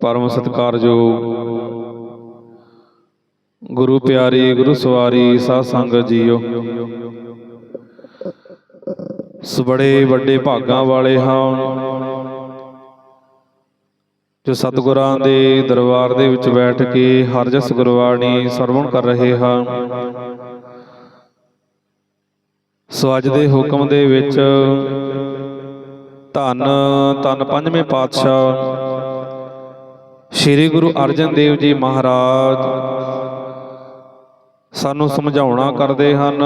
ਪਰਮ ਸਤਿਕਾਰਯੋਗ। ਗੁਰੂ ਪਿਆਰੀ ਗੁਰੂ ਸਵਾਰੀ ਸਾਧ ਸੰਗਤ ਜੀਓ। ਸੋ ਬੜੇ ਵੱਡੇ ਭਾਗਾਂ ਵਾਲੇ ਹਾਂ। ਜੋ ਸਤਿਗੁਰਾਂ ਦੇ ਦਰਬਾਰ ਦੇ ਵਿੱਚ ਬੈਠ ਕੇ ਹਰ ਜਸ ਗੁਰਬਾਣੀ ਸਰਵਣ ਕਰ ਰਹੇ ਹਾਂ। ਸੋ ਅੱਜ ਦੇ ਹੁਕਮ ਦੇ ਵਿੱਚ ਧੰਨ ਧੰਨ ਪੰਜਵੇਂ ਪਾਤਸ਼ਾਹ ਸ੍ਰੀ ਗੁਰੂ ਅਰਜਨ ਦੇਵ ਜੀ ਮਹਾਰਾਜ, ਸਾਨੂੰ ਸਮਝਾਉਣਾ ਕਰਦੇ ਹਨ।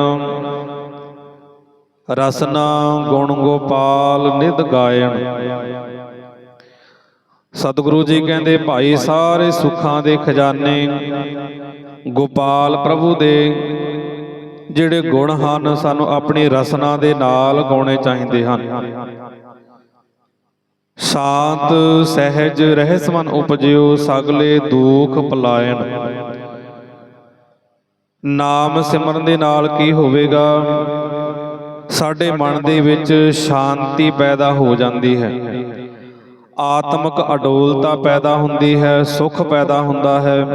ਰਸਨਾ ਗੁਣ ਗੋਪਾਲ ਨਿਧ ਗਾਇਣ। ਸਤਿਗੁਰੂ ਜੀ ਕਹਿੰਦੇ, ਭਾਈ ਸਾਰੇ ਸੁੱਖਾਂ ਦੇ ਖਜ਼ਾਨੇ ਗੋਪਾਲ ਪ੍ਰਭੂ ਦੇ, ਜਿਹੜੇ ਗੁਣ ਹਨ, ਸਾਨੂੰ ਆਪਣੀ ਰਸਨਾ ਦੇ ਨਾਲ ਗਾਉਣੇ ਚਾਹੀਦੇ ਹਨ। ਸ਼ਾਂਤ ਸਹਿਜ ਰਹਿਸਮਨ ਉਪਜਿਓ, ਸਗਲੇ ਦੁਖ ਪਲਾਇਣ ਨਾਮ ਸਿਮਰਨ ਦੇ ਨਾਲ ਕੀ ਹੋਵੇਗਾ? ਸਾਡੇ ਮਨ ਦੇ ਵਿੱਚ ਸ਼ਾਂਤੀ ਪੈਦਾ ਹੋ ਜਾਂਦੀ ਹੈ। ਆਤਮਿਕ ਅਡੋਲਤਾ ਪੈਦਾ ਹੁੰਦੀ ਹੈ, ਸੁਖ ਪੈਦਾ ਹੁੰਦਾ ਹੈ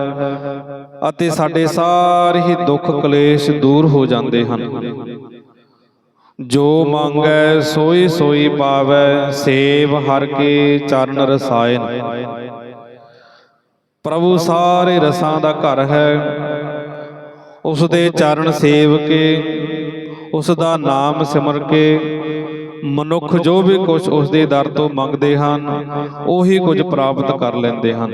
ਅਤੇ ਸਾਡੇ ਸਾਰੇ ਹੀ ਦੁੱਖ ਕਲੇਸ਼ ਦੂਰ ਹੋ ਜਾਂਦੇ ਹਨ। ਜੋ ਮੰਗੈ ਸੋਈ ਸੋਈ ਪਾਵੈ, ਸੇਵ ਹਰ ਕੇ ਚਰਨ ਰਸਾਇਨ ਪ੍ਰਭੂ ਸਾਰੇ ਰਸਾਂ ਦਾ ਘਰ ਹੈ ਉਸ ਦੇ ਚਰਨ ਸੇਵ ਕੇ ਉਸ ਦਾ ਨਾਮ ਸਿਮਰ ਕੇ। ਮਨੁੱਖ ਜੋ ਵੀ ਕੁਝ ਉਸ ਦੇ ਦਰ ਤੋਂ ਮੰਗਦੇ ਹਨ, ਉਹੀ ਕੁਝ ਪ੍ਰਾਪਤ ਕਰ ਲੈਂਦੇ ਹਨ।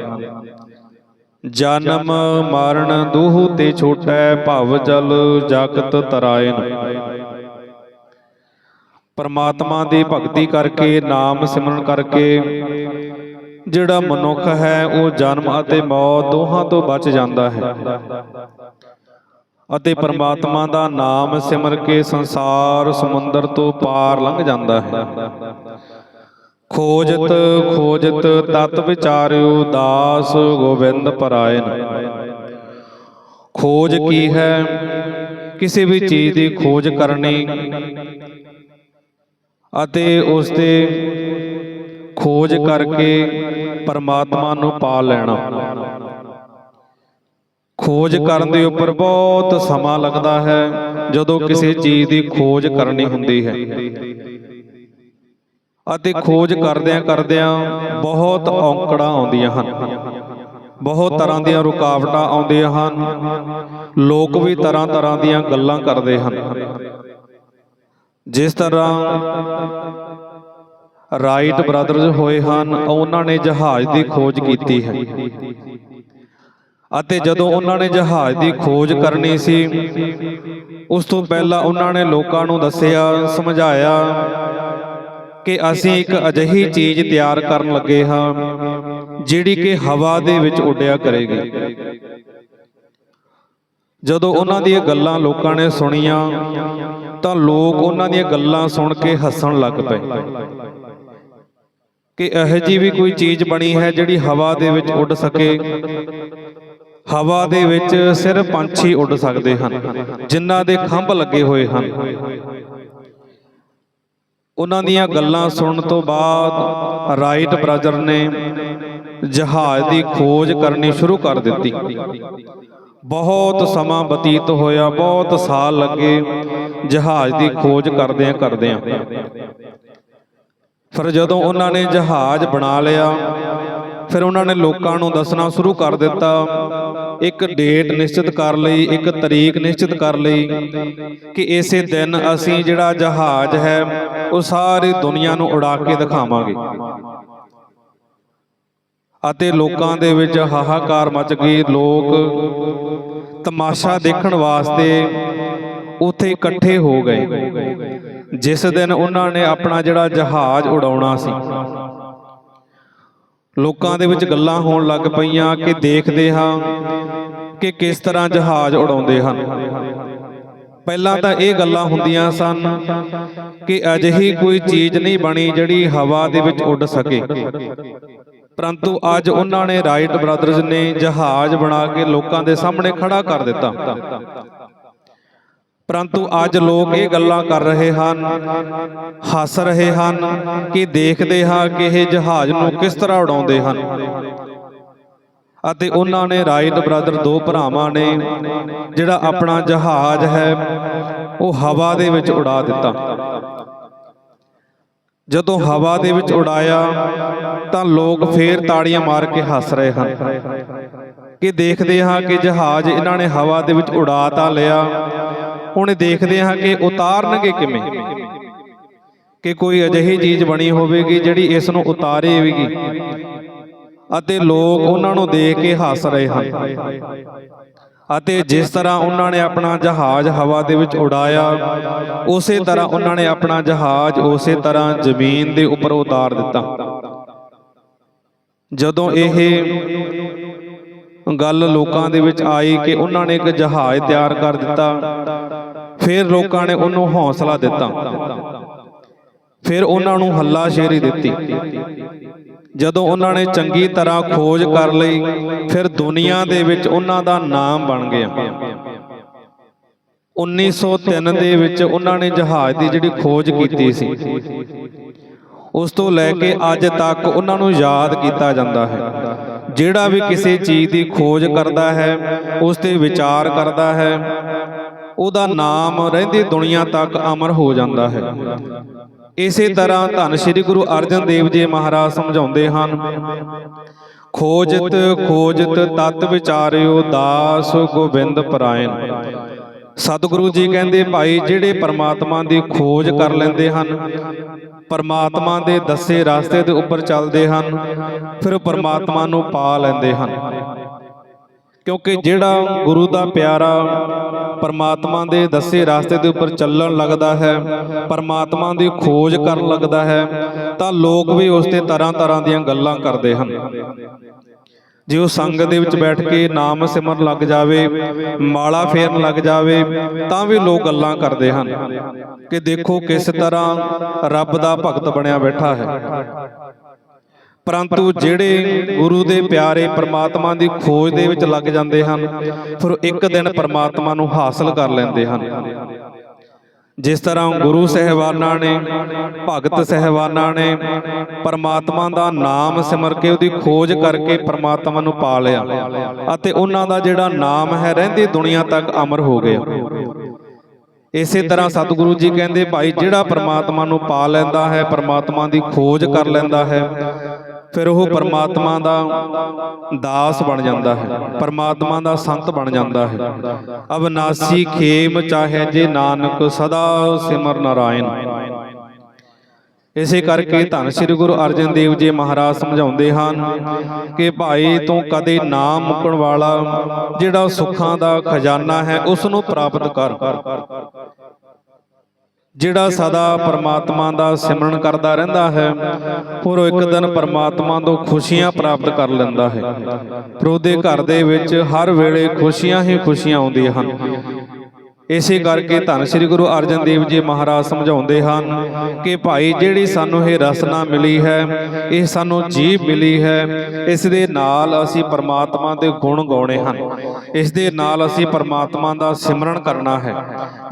ਜਨਮ, ਮਰਨ ਦੂਹ ਤੇ ਛੋਟੈ, ਭਵ, ਜਲ, ਜਗਤ ਤਰਾਇਨ ਪਰਮਾਤਮਾ ਦੀ ਭਗਤੀ ਕਰਕੇ ਨਾਮ ਸਿਮਰਨ ਕਰਕੇ ਜਿਹੜਾ ਮਨੁੱਖ ਹੈ ਉਹ ਜਨਮ ਅਤੇ ਮੌਤ ਦੋਹਾਂ ਤੋਂ ਬਚ ਜਾਂਦਾ ਹੈ। ਅਤੇ ਪਰਮਾਤਮਾ ਦਾ ਨਾਮ ਸਿਮਰ ਕੇ ਸੰਸਾਰ ਸਮੁੰਦਰ ਤੋਂ ਪਾਰ ਲੰਘ ਜਾਂਦਾ ਹੈ। ਖੋਜਤ ਖੋਜਤ ਤਤ ਵਿਚਾਰਿਓ ਦਾਸ ਗੋਬਿੰਦ ਪਰਾਇਨ ਖੋਜ ਕੀ ਹੈ? ਕਿਸੇ ਵੀ ਚੀਜ਼ ਦੀ ਖੋਜ ਕਰਨੀ। ਅਤੇ ਉਸ ਤੇ ਖੋਜ ਕਰਕੇ ਪਰਮਾਤਮਾ ਨੂੰ ਪਾ ਲੈਣਾ। ਖੋਜ ਕਰਨ ਦੇ ਉੱਪਰ ਬਹੁਤ ਸਮਾਂ ਲੱਗਦਾ ਹੈ। ਜਦੋਂ ਕਿਸੇ ਚੀਜ਼ ਦੀ ਖੋਜ ਕਰਨੀ ਹੁੰਦੀ ਹੈ। ਅਤੇ ਖੋਜ ਕਰਦਿਆਂ ਕਰਦਿਆਂ ਬਹੁਤ ਔਂਕੜਾਂ ਆਉਂਦੀਆਂ ਹਨ। ਬਹੁਤ ਤਰ੍ਹਾਂ ਦੀਆਂ ਰੁਕਾਵਟਾਂ ਆਉਂਦੀਆਂ ਹਨ। ਲੋਕ ਵੀ ਤਰ੍ਹਾਂ ਤਰ੍ਹਾਂ ਦੀਆਂ ਗੱਲਾਂ ਕਰਦੇ ਹਨ। ਜਿਸ ਤਰ੍ਹਾਂ ਰਾਈਟ ਬ੍ਰਦਰਜ਼ ਹੋਏ ਹਨ, ਉਹਨਾਂ ਨੇ ਜਹਾਜ਼ ਦੀ ਖੋਜ ਕੀਤੀ ਹੈ। ਅਤੇ ਜਦੋਂ ਉਹਨਾਂ ਨੇ ਜਹਾਜ਼ ਦੀ ਖੋਜ ਕਰਨੀ ਸੀ, ਉਸ ਤੋਂ ਪਹਿਲਾਂ ਉਹਨਾਂ ਨੇ ਲੋਕਾਂ ਨੂੰ ਦੱਸਿਆ, ਸਮਝਾਇਆ ਕਿ ਅਸੀਂ ਇੱਕ ਅਜਿਹੀ ਚੀਜ਼ ਤਿਆਰ ਕਰਨ ਲੱਗੇ ਹਾਂ, ਜਿਹੜੀ ਕਿ ਹਵਾ ਦੇ ਵਿੱਚ ਉੱਡਿਆ ਕਰੇਗੀ। ਜਦੋਂ ਉਹਨਾਂ ਦੀਆਂ ਗੱਲਾਂ ਲੋਕਾਂ ਨੇ ਸੁਣੀਆਂ ਤਾਂ ਲੋਕ ਉਹਨਾਂ ਦੀਆਂ ਗੱਲਾਂ ਸੁਣ ਕੇ ਹੱਸਣ ਲੱਗ ਪਏ। ਕਿ ਇਹ ਜੀ ਵੀ ਕੋਈ ਚੀਜ਼ ਬਣੀ ਹੈ ਜਿਹੜੀ ਹਵਾ ਦੇ ਵਿੱਚ ਉੱਡ ਸਕੇ। ਹਵਾ ਦੇ ਵਿੱਚ ਸਿਰਫ ਪੰਛੀ ਉੱਡ ਸਕਦੇ ਹਨ ਜਿਨ੍ਹਾਂ ਦੇ ਖੰਭ ਲੱਗੇ ਹੋਏ ਹਨ। ਉਹਨਾਂ ਦੀਆਂ ਗੱਲਾਂ ਸੁਣਨ ਤੋਂ ਬਾਅਦ ਰਾਈਟ ਬ੍ਰਦਰ ਨੇ ਜਹਾਜ਼ ਦੀ ਖੋਜ ਕਰਨੀ ਸ਼ੁਰੂ ਕਰ ਦਿੱਤੀ। ਬਹੁਤ ਸਮਾਂ ਬਤੀਤ ਹੋਇਆ, ਬਹੁਤ ਸਾਲ ਲੱਗੇ ਜਹਾਜ਼ ਦੀ ਖੋਜ ਕਰਦਿਆਂ ਕਰਦਿਆਂ। ਫਿਰ ਜਦੋਂ ਉਹਨਾਂ ਨੇ ਜਹਾਜ਼ ਬਣਾ ਲਿਆ, ਫਿਰ ਉਹਨਾਂ ਨੇ ਲੋਕਾਂ ਨੂੰ ਦੱਸਣਾ ਸ਼ੁਰੂ ਕਰ ਦਿੱਤਾ, ਇੱਕ ਡੇਟ ਨਿਸ਼ਚਿਤ ਕਰ ਲਈ, ਇੱਕ ਤਰੀਕ ਨਿਸ਼ਚਿਤ ਕਰ ਲਈ ਕਿ ਇਸੇ ਦਿਨ ਅਸੀਂ ਜਿਹੜਾ ਜਹਾਜ਼ ਹੈ, ਉਹ ਸਾਰੀ ਦੁਨੀਆ ਨੂੰ ਉਡਾ ਕੇ ਦਿਖਾਵਾਂਗੇ। ਅਤੇ ਲੋਕਾਂ ਦੇ ਵਿੱਚ ਹਾਹਾਕਾਰ ਮਚ ਗਈ ਲੋਕ ਤਮਾਸ਼ਾ ਦੇਖਣ ਵਾਸਤੇ ਉੱਥੇ ਇਕੱਠੇ ਹੋ ਗਏ। ਜਿਸ ਦਿਨ ਉਹਨਾਂ ਨੇ ਆਪਣਾ ਜਿਹੜਾ ਜਹਾਜ਼ ਉਡਾਉਣਾ ਸੀ। ਲੋਕਾਂ ਦੇ ਵਿੱਚ ਗੱਲਾਂ ਹੋਣ ਲੱਗ ਪਈਆਂ ਕਿ ਦੇਖਦੇ ਹਾਂ ਕਿ ਕਿਸ ਤਰ੍ਹਾਂ ਜਹਾਜ਼ ਉਡਾਉਂਦੇ ਹਨ। ਪਹਿਲਾਂ ਤਾਂ ਇਹ ਗੱਲਾਂ ਹੁੰਦੀਆਂ ਸਨ ਕਿ ਅਜਿਹੀ ਕੋਈ ਚੀਜ਼ ਨਹੀਂ ਬਣੀ ਜਿਹੜੀ ਹਵਾ ਦੇ ਵਿੱਚ ਉੱਡ ਸਕੇ। ਪਰੰਤੂ ਅੱਜ ਉਹਨਾਂ ਨੇ ਰਾਈਟ ਬ੍ਰਦਰਜ਼ ਨੇ ਜਹਾਜ਼ ਬਣਾ ਕੇ ਲੋਕਾਂ ਦੇ ਸਾਹਮਣੇ ਖੜਾ ਕਰ ਦਿੱਤਾ। ਪਰੰਤੂ ਅੱਜ ਲੋਕ ਇਹ ਗੱਲਾਂ ਕਰ ਰਹੇ ਹਨ, ਹੱਸ ਰਹੇ ਹਨ ਕਿ ਦੇਖਦੇ ਹਾਂ ਕਿ ਇਹ ਜਹਾਜ਼ ਨੂੰ ਕਿਸ ਤਰ੍ਹਾਂ ਉਡਾਉਂਦੇ ਹਨ। ਅਤੇ ਉਹਨਾਂ ਨੇ ਰਾਈਟ ਬ੍ਰਦਰ ਦੋ ਭਰਾਵਾਂ ਨੇ, ਜਿਹੜਾ ਆਪਣਾ ਜਹਾਜ਼ ਹੈ, ਉਹ ਹਵਾ ਦੇ ਵਿੱਚ ਉਡਾ ਦਿੱਤਾ। ਜਦੋਂ ਹਵਾ ਦੇ ਵਿੱਚ ਉਡਾਇਆ, ਤਾਂ ਲੋਕ ਫੇਰ ਤਾੜੀਆਂ ਮਾਰ ਕੇ ਹੱਸ ਰਹੇ ਹਨ। ਕਿ ਦੇਖਦੇ ਹਾਂ ਕਿ ਜਹਾਜ਼ ਇਹਨਾਂ ਨੇ ਹਵਾ ਦੇ ਵਿੱਚ ਉਡਾ ਤਾਂ ਲਿਆ, ਹੁਣ ਦੇਖਦੇ ਹਾਂ ਕਿ ਉਤਾਰਨਗੇ ਕਿਵੇਂ। ਕਿ ਕੋਈ ਅਜਿਹੀ ਚੀਜ਼ ਬਣੀ ਹੋਵੇਗੀ ਜਿਹੜੀ ਇਸ ਨੂੰ ਉਤਾਰੇਗੀ ਅਤੇ ਲੋਕ ਉਹਨਾਂ ਨੂੰ ਦੇਖ ਕੇ ਹੱਸ ਰਹੇ ਹਨ। ਅਤੇ ਜਿਸ ਤਰ੍ਹਾਂ ਉਹਨਾਂ ਨੇ ਆਪਣਾ ਜਹਾਜ਼ ਹਵਾ ਦੇ ਵਿੱਚ ਉਡਾਇਆ, ਉਸੇ ਤਰ੍ਹਾਂ ਉਹਨਾਂ ਨੇ ਆਪਣਾ ਜਹਾਜ਼ ਉਸੇ ਤਰ੍ਹਾਂ ਜ਼ਮੀਨ ਦੇ ਉੱਪਰ ਉਤਾਰ ਦਿੱਤਾ। ਜਦੋਂ ਇਹ ਗੱਲ ਲੋਕਾਂ ਦੇ ਵਿੱਚ ਆਈ ਕਿ ਉਹਨਾਂ ਨੇ ਇੱਕ ਜਹਾਜ਼ ਤਿਆਰ ਕਰ ਦਿੱਤਾ, ਫਿਰ ਲੋਕਾਂ ਨੇ ਉਹਨੂੰ ਹੌਸਲਾ ਦਿੱਤਾ। ਫਿਰ ਉਹਨਾਂ ਨੂੰ ਹੱਲਾਸ਼ੇਰੀ ਦਿੱਤੀ। ਜਦੋਂ ਉਹਨਾਂ ਨੇ ਚੰਗੀ ਤਰ੍ਹਾਂ ਖੋਜ ਕਰ ਲਈ, ਫਿਰ ਦੁਨੀਆ ਦੇ ਵਿੱਚ ਉਹਨਾਂ ਦਾ ਨਾਮ ਬਣ ਗਿਆ। 1903 ਦੇ ਵਿੱਚ ਉਹਨਾਂ ਨੇ ਜਹਾਜ਼ ਦੀ ਜਿਹੜੀ ਖੋਜ ਕੀਤੀ ਸੀ, ਉਸ ਤੋਂ ਲੈ ਕੇ ਅੱਜ ਤੱਕ ਉਹਨਾਂ ਨੂੰ ਯਾਦ ਕੀਤਾ ਜਾਂਦਾ ਹੈ। ਜਿਹੜਾ ਵੀ ਕਿਸੇ ਚੀਜ਼ ਦੀ ਖੋਜ ਕਰਦਾ ਹੈ, ਉਸ ਤੇ ਵਿਚਾਰ ਕਰਦਾ ਹੈ, ਉਹਦਾ ਨਾਮ ਰਹਿੰਦੀ ਦੁਨੀਆ ਤੱਕ ਅਮਰ ਹੋ ਜਾਂਦਾ ਹੈ। ਇਸੇ ਤਰ੍ਹਾਂ ਧੰਨ ਸ਼੍ਰੀ ਗੁਰੂ ਅਰਜਨ ਦੇਵ ਜੀ ਮਹਾਰਾਜ ਸਮਝਾਉਂਦੇ ਹਨ, ਖੋਜਤ ਖੋਜਤ ਤਤ ਵਿਚਾਰਿਓ ਦਾਸ ਗੋਬਿੰਦ ਪਰਾਇਣ। ਸਤਿਗੁਰੂ ਜੀ ਕਹਿੰਦੇ, ਭਾਈ, ਜਿਹੜੇ ਪਰਮਾਤਮਾ ਦੀ ਖੋਜ ਕਰ ਲੈਂਦੇ ਹਨ, ਪਰਮਾਤਮਾ ਦੇ ਦੱਸੇ ਰਸਤੇ ਦੇ ਉੱਪਰ ਚੱਲਦੇ ਹਨ, ਫਿਰ ਪਰਮਾਤਮਾ ਨੂੰ ਪਾ ਲੈਂਦੇ ਹਨ। ਕਿਉਂਕਿ ਜਿਹੜਾ ਗੁਰੂ ਦਾ ਪਿਆਰਾ ਪਰਮਾਤਮਾ ਦੇ ਦੱਸੇ ਰਸਤੇ ਦੇ ਉੱਪਰ ਚੱਲਣ ਲੱਗਦਾ ਹੈ, ਪਰਮਾਤਮਾ ਦੀ ਖੋਜ ਕਰਨ ਲੱਗਦਾ ਹੈ, ਤਾਂ ਲੋਕ ਵੀ ਉਸ ਤੇ ਤਰ੍ਹਾਂ ਤਰ੍ਹਾਂ ਦੀਆਂ ਗੱਲਾਂ ਕਰਦੇ ਹਨ। ਜੇ ਉਹ ਸੰਗਤ ਦੇ ਵਿੱਚ ਬੈਠ ਕੇ ਨਾਮ ਸਿਮਰਨ ਲੱਗ ਜਾਵੇ, ਮਾਲਾ ਫੇਰਨ ਲੱਗ ਜਾਵੇ, ਤਾਂ ਵੀ ਲੋਕ ਗੱਲਾਂ ਕਰਦੇ ਹਨ ਕਿ ਦੇਖੋ ਕਿਸ ਤਰ੍ਹਾਂ ਰੱਬ ਦਾ ਭਗਤ ਬਣਿਆ ਬੈਠਾ ਹੈ। ਪਰੰਤੂ ਜਿਹੜੇ ਗੁਰੂ ਦੇ ਪਿਆਰੇ ਪ੍ਰਮਾਤਮਾ ਦੀ ਖੋਜ ਦੇ ਵਿੱਚ ਲੱਗ ਜਾਂਦੇ ਹਨ ਫਿਰ ਇੱਕ ਦਿਨ ਪ੍ਰਮਾਤਮਾ ਨੂੰ ਹਾਸਲ ਕਰ ਲੈਂਦੇ ਹਨ। ਜਿਸ ਤਰ੍ਹਾਂ ਗੁਰੂ ਸਹਿਬਾਨਾਂ ਨੇ ਭਗਤ ਸਹਿਬਾਨਾਂ ਨੇ ਪਰਮਾਤਮਾ ਦਾ ਨਾਮ ਸਿਮਰ ਕੇ ਉਹਦੀ ਖੋਜ ਕਰਕੇ ਪਰਮਾਤਮਾ ਨੂੰ ਪਾ ਲਿਆ। ਅਤੇ ਉਹਨਾਂ ਦਾ ਜਿਹੜਾ ਨਾਮ ਹੈ ਰਹਿੰਦੀ ਦੁਨੀਆ ਤੱਕ ਅਮਰ ਹੋ ਗਿਆ। ਇਸੇ ਤਰ੍ਹਾਂ ਸਤਿਗੁਰੂ ਜੀ ਕਹਿੰਦੇ ਭਾਈ ਜਿਹੜਾ ਪਰਮਾਤਮਾ ਨੂੰ ਪਾ ਲੈਂਦਾ ਹੈ ਪਰਮਾਤਮਾ ਦੀ ਖੋਜ ਕਰ ਲੈਂਦਾ ਹੈ। ਫਿਰ ਉਹ ਪਰਮਾਤਮਾ ਦਾ ਦਾਸ ਬਣ ਜਾਂਦਾ ਹੈ, ਪਰਮਾਤਮਾ ਦਾ ਸੰਤ ਬਣ ਜਾਂਦਾ ਹੈ। ਅਵਨਾਸੀ ਖੇਮ ਚਾਹੇ ਜੇ ਨਾਨਕ ਸਦਾ ਸਿਮਰ ਨਾਰਾਇਣ। ਇਸੇ ਕਰਕੇ ਧੰਨ ਸ੍ਰੀ ਗੁਰੂ ਅਰਜਨ ਦੇਵ ਜੀ ਮਹਾਰਾਜ ਸਮਝਾਉਂਦੇ ਹਨ ਕਿ ਭਾਈ ਤੂੰ ਕਦੇ ਨਾ ਮੁੱਕਣ ਵਾਲਾ, ਜਿਹੜਾ ਸੁੱਖਾਂ ਦਾ ਖਜ਼ਾਨਾ ਹੈ ਉਸ ਨੂੰ ਪ੍ਰਾਪਤ ਕਰ। ਜਿਹੜਾ ਸਦਾ ਪਰਮਾਤਮਾ ਦਾ ਸਿਮਰਨ ਕਰਦਾ ਰਹਿੰਦਾ ਹੈ ਫਿਰ ਉਹ ਇੱਕ ਦਿਨ ਪਰਮਾਤਮਾ ਤੋਂ ਖੁਸ਼ੀਆਂ ਪ੍ਰਾਪਤ ਕਰ ਲੈਂਦਾ ਹੈ। ਪਰ ਉਹਦੇ ਘਰ ਦੇ ਵਿੱਚ ਹਰ ਵੇਲੇ ਖੁਸ਼ੀਆਂ ਹੀ ਖੁਸ਼ੀਆਂ ਆਉਂਦੀਆਂ ਹਨ। ਇਸੇ ਕਰਕੇ ਧੰਨ ਸ੍ਰੀ ਗੁਰੂ ਅਰਜਨ ਦੇਵ ਜੀ ਮਹਾਰਾਜ ਸਮਝਾਉਂਦੇ ਹਨ ਕਿ ਭਾਈ ਜਿਹੜੀ ਸਾਨੂੰ ਇਹ ਰਸਨਾ ਮਿਲੀ ਹੈ ਇਹ ਸਾਨੂੰ ਜੀਵ ਮਿਲੀ ਹੈ ਇਸ ਦੇ ਨਾਲ ਅਸੀਂ ਪਰਮਾਤਮਾ ਦੇ ਗੁਣ ਗਾਉਣੇ ਹਨ। ਇਸ ਦੇ ਨਾਲ ਅਸੀਂ ਪਰਮਾਤਮਾ ਦਾ ਸਿਮਰਨ ਕਰਨਾ ਹੈ।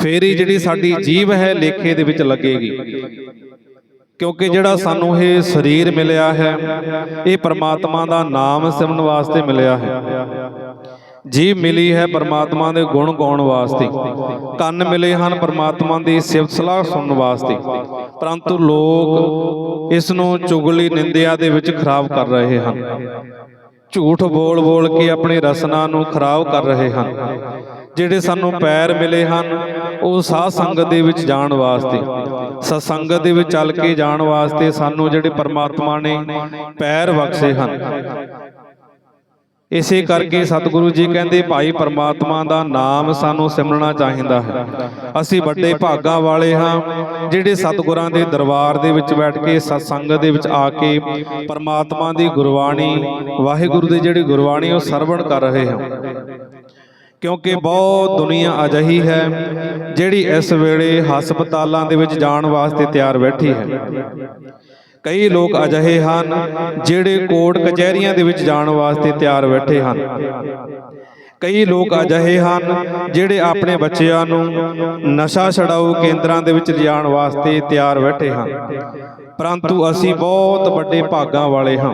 ਫੇਰ ਹੀ ਜਿਹੜੀ ਸਾਡੀ ਜੀਵ ਹੈ ਲੇਖੇ ਦੇ ਵਿੱਚ ਲੱਗੇਗੀ। ਕਿਉਂਕਿ ਜਿਹੜਾ ਸਾਨੂੰ ਇਹ ਸਰੀਰ ਮਿਲਿਆ ਹੈ ਇਹ ਪਰਮਾਤਮਾ ਦਾ ਨਾਮ ਸਿਮਰਨ ਵਾਸਤੇ ਮਿਲਿਆ ਹੈ। ਜੀਵ ਮਿਲੀ ਹੈ ਪਰਮਾਤਮਾ ਦੇ ਗੁਣ ਗਾਉਣ ਵਾਸਤੇ। ਕੰਨ ਮਿਲੇ ਹਨ ਪਰਮਾਤਮਾ ਦੀ ਸਿਫਤ ਸਲਾਹ ਸੁਣਨ ਵਾਸਤੇ। ਪਰੰਤੂ ਲੋਕ ਇਸ ਨੂੰ ਚੁਗਲੀ ਨਿੰਦਿਆ ਦੇ ਵਿੱਚ ਖਰਾਬ ਕਰ ਰਹੇ ਹਨ। ਝੂਠ ਬੋਲ ਬੋਲ ਕੇ ਆਪਣੀ ਰਸਨਾ ਨੂੰ ਖਰਾਬ ਕਰ ਰਹੇ ਹਨ। ਜਿਹੜੇ ਸਾਨੂੰ ਪੈਰ ਮਿਲੇ ਹਨ, ਉਹ ਸਾਧ ਸੰਗਤ ਦੇ ਵਿੱਚ ਜਾਣ ਵਾਸਤੇ। ਸਤਸੰਗਤ ਦੇ ਵਿੱਚ ਚੱਲ ਕੇ ਜਾਣ ਵਾਸਤੇ ਸਾਨੂੰ ਜਿਹੜੇ ਪਰਮਾਤਮਾ ਨੇ ਪੈਰ ਬਖਸ਼ੇ ਹਨ। ਇਸੇ ਕਰਕੇ ਸਤਿਗੁਰੂ ਜੀ ਕਹਿੰਦੇ ਭਾਈ ਪਰਮਾਤਮਾ ਦਾ ਨਾਮ ਸਾਨੂੰ ਸਿਮਰਨਾ ਚਾਹੀਦਾ ਹੈ। ਅਸੀਂ ਵੱਡੇ ਭਾਗਾਂ ਵਾਲੇ ਹਾਂ ਜਿਹੜੇ ਸਤਿਗੁਰਾਂ ਦੇ ਦਰਬਾਰ ਦੇ ਵਿੱਚ ਬੈਠ ਕੇ ਸਤਸੰਗਤ ਦੇ ਵਿੱਚ ਆ ਕੇ ਪਰਮਾਤਮਾ ਦੀ ਗੁਰਬਾਣੀ ਵਾਹਿਗੁਰੂ ਦੀ ਜਿਹੜੀ ਗੁਰਬਾਣੀ ਉਹ ਸਰਵਣ ਕਰ ਰਹੇ ਹਾਂ। ਕਿਉਂਕਿ ਬਹੁਤ ਦੁਨੀਆ ਅਜਹੀ ਹੈ ਜਿਹੜੀ ਇਸ ਵੇਲੇ ਹਸਪਤਾਲਾਂ ਦੇ ਵਿੱਚ ਜਾਣ ਵਾਸਤੇ ਤਿਆਰ ਬੈਠੀ ਹੈ। ਕਈ ਲੋਕ ਅਜਿਹੇ ਹਨ ਜਿਹੜੇ ਕੋਰਟ ਕਚਹਿਰੀਆਂ ਦੇ ਵਿੱਚ ਜਾਣ ਵਾਸਤੇ ਤਿਆਰ ਬੈਠੇ ਹਨ। ਕਈ ਲੋਕ ਅਜਿਹੇ ਹਨ ਜਿਹੜੇ ਆਪਣੇ ਬੱਚਿਆਂ ਨੂੰ ਨਸ਼ਾ ਛਡਾਊ ਕੇਂਦਰਾਂ ਦੇ ਵਿੱਚ ਲਿਜਾਣ ਵਾਸਤੇ ਤਿਆਰ ਬੈਠੇ ਹਨ। ਪਰੰਤੂ ਅਸੀਂ ਬਹੁਤ ਵੱਡੇ ਭਾਗਾਂ ਵਾਲੇ ਹਾਂ।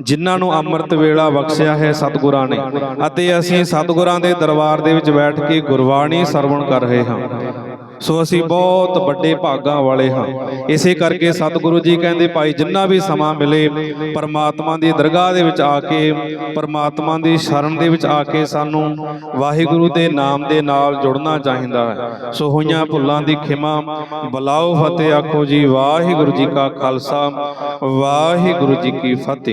ਜਿਨ੍ਹਾਂ ਨੂੰ ਅੰਮ੍ਰਿਤ ਵੇਲਾ ਬਖਸ਼ਿਆ ਹੈ ਸਤਿਗੁਰਾਂ ਨੇ ਅਤੇ ਅਸੀਂ ਸਤਿਗੁਰਾਂ ਦੇ ਦਰਬਾਰ ਦੇ ਵਿੱਚ ਬੈਠ ਕੇ ਗੁਰਬਾਣੀ ਸਰਵਣ ਕਰ ਰਹੇ ਹਾਂ। ਸੋ ਅਸੀਂ ਬਹੁਤ ਵੱਡੇ ਭਾਗਾਂ ਵਾਲੇ ਹਾਂ। ਇਸੇ ਕਰਕੇ ਸਤਿਗੁਰੂ ਜੀ ਕਹਿੰਦੇ, ਭਾਈ, ਜਿੰਨਾ ਵੀ ਸਮਾਂ ਮਿਲੇ, ਪਰਮਾਤਮਾ ਦੀ ਦਰਗਾਹ ਦੇ ਵਿੱਚ ਆ ਕੇ, ਪਰਮਾਤਮਾ ਦੀ ਸ਼ਰਨ ਦੇ ਵਿੱਚ ਆ ਕੇ ਸਾਨੂੰ ਵਾਹਿਗੁਰੂ ਦੇ ਨਾਮ ਦੇ ਨਾਲ ਜੁੜਨਾ ਚਾਹੀਦਾ ਹੈ। ਸੋ ਹੋਈਆਂ ਭੁੱਲਾਂ ਦੀ ਖਿਮਾ ਬਲਾਓ ਫਤਿਹ, ਆਖੋ ਜੀ, ਵਾਹਿਗੁਰੂ ਜੀ ਕਾ ਖਾਲਸਾ, ਵਾਹਿਗੁਰੂ ਜੀ ਕੀ ਫਤਿਹ।